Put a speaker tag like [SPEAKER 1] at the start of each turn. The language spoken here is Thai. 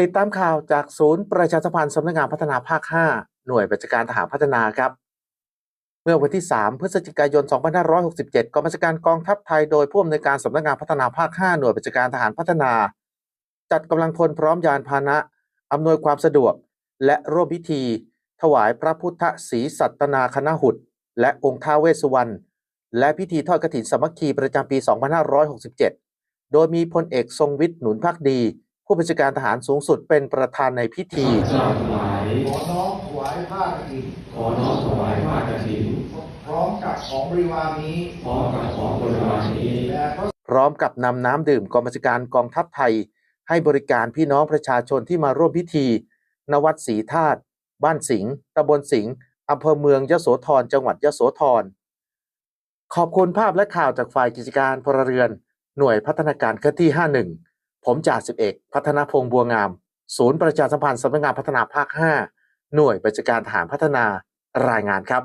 [SPEAKER 1] ติดตามข่าวจากศูนย์ประชาสัมพันธ์สำนักงานพัฒนาภาค 5 หน่วยบัญชาการทหารพัฒนาครับ เมื่อวันที่ 3 พฤศจิกายน 2567 กองบัญชาการกองทัพไทยโดยผู้อำนวยการสำนักงานพัฒนาภาค 5 หน่วยบัญชาการทหารพัฒนา จัดกำลังพลพร้อมยานพาหนะอำนวยความสะดวก และร่วมพิธี ถวายพระพุทธศรีสัตนาคณหุตและองค์ท้าเวสสุวรรณและพิธีทอดกฐินสมัคคีประจำปี 2567 โดยมีพลเอกทรงวิทย์หนุนพักดี ผู้บัญชาการทหารสูงสุดเป็นประธานในพิธี
[SPEAKER 2] ข้าพเจ้าทั้งหลาย
[SPEAKER 3] ขอน้อมถวายผ้ากฐิน
[SPEAKER 2] ขอน้อมถวายผ้ากฐิน
[SPEAKER 3] พร้อมกับของบริวารนี้
[SPEAKER 2] พร้อมกับของบริวารนี้
[SPEAKER 3] และพระ
[SPEAKER 1] พร้อมกับนำน้ำดื่มกองบัญชาการกองทัพไทย ให้บริการพี่น้องประชาชนที่มาร่วมพิธี ณ วัดศรีธาตุ บ้านสิงห์ตำบลสิงห์อำเภอเมืองยโสธร จังหวัดยโสธร ขอบคุณภาพและข่าวจากฝ่ายกิจการพลเรือน หน่วยพัฒนาการเคลื่อนที่ 51 ผมจ่าสิบเอกพัฒนาพงษ์บัวงาม ศูนย์ประชาสัมพันธ์สำนักงานพัฒนาภาค 5 หน่วยบัญชาการฐานพัฒนารายงานครับ